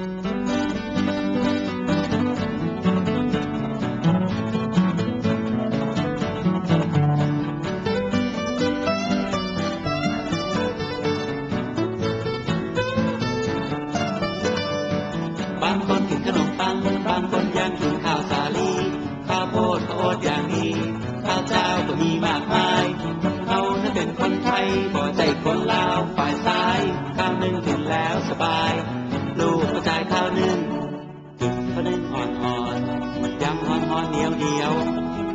บางคนกินขนมปัง บางคนยังกินข้าวสาลีข้าวโพดข้าวโอ๊ตอย่างนี้ข้าวเจ้าก็มีมากมายเรานั้นเป็นคนไทยบ่ใจคนลาวฝ่ายซ้ายข้าวนึ่งกินแล้วสบาย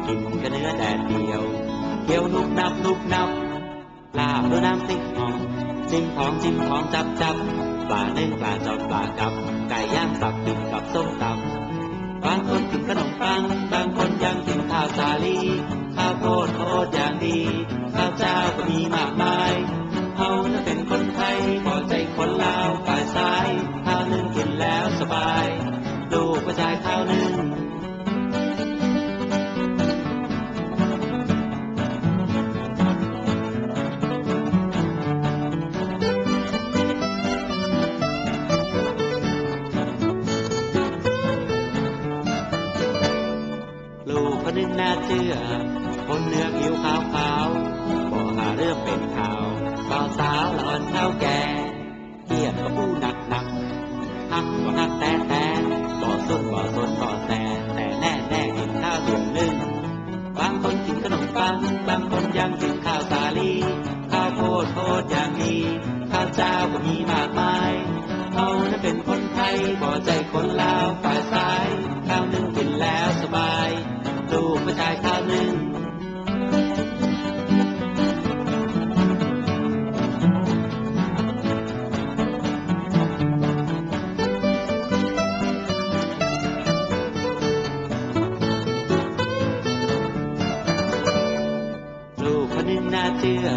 กินกับเนื้อแดดเดียวเกี๊ยวนุบนับนุบนับลาบด้วยน้ำติ๊กหอมจิ้มของจิ้มของจับจับปลาเนื้อปลาจอดปลากับ ไก่ย่างสับกินกับส้มตำบางคนกินขนมปัง บางคนยังกินข้าวสาลี ข้าวโพดโคตรอย่างดี ข้าวเจ้าก็มีมากมาย นหนึ่าเชื่อ คนเนื้อผิวขาวขาวบอกหาเรื่องเป็นข่าวบ่าวสาวลอนเท่าแก่เกียดก็ผู้หนักหนักหักก็หักแต่แต่บ่สนบ่สนบ่แต่แต่แน่แน่กินข้าวเดือนหนึ่งบางคนกินขนมปังบางคนยังกินข้าวสาลีข้าวโพดโพดอย่างดีข้าวเจ้าก็มีมากมาย เขานั้นเป็นคนไทยบ่ใจคนลาวฝ่าย ชื่อ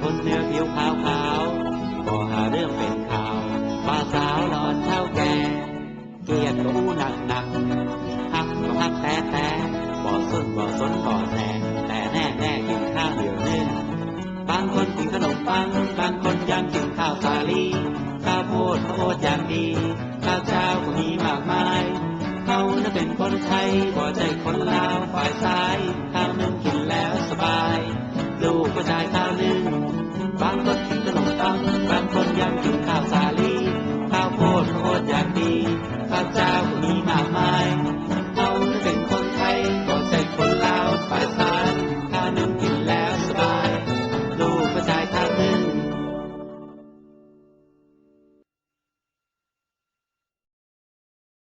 คนเนื้อผิวขาวขาวๆบ่หาเรื่องเป็นข่าวป้าสาวหลอนเท่าแก่เกียดรู้หนักหนักหักก็หักแต่แต่บ่สนบ่สนบ่อแต่แต่แน่แน่กินข้าวเดียวนึงบางคนกินขนมปัง บางคนยังกินข้าวสาลีข้าวโพดข้าวโพดอย่างดีข้าวเจ้าก็มีมากมายเขาน่ะเป็นคนไทยบ่ใจคนลาวฝ่ายซ้าย ก็จ่ายข้าวนึ่งบางคนกินขนมปังบางคนยังกินข้าวสาลีข้าวโพดข้าวโพดอย่างดีข้าวเจ้า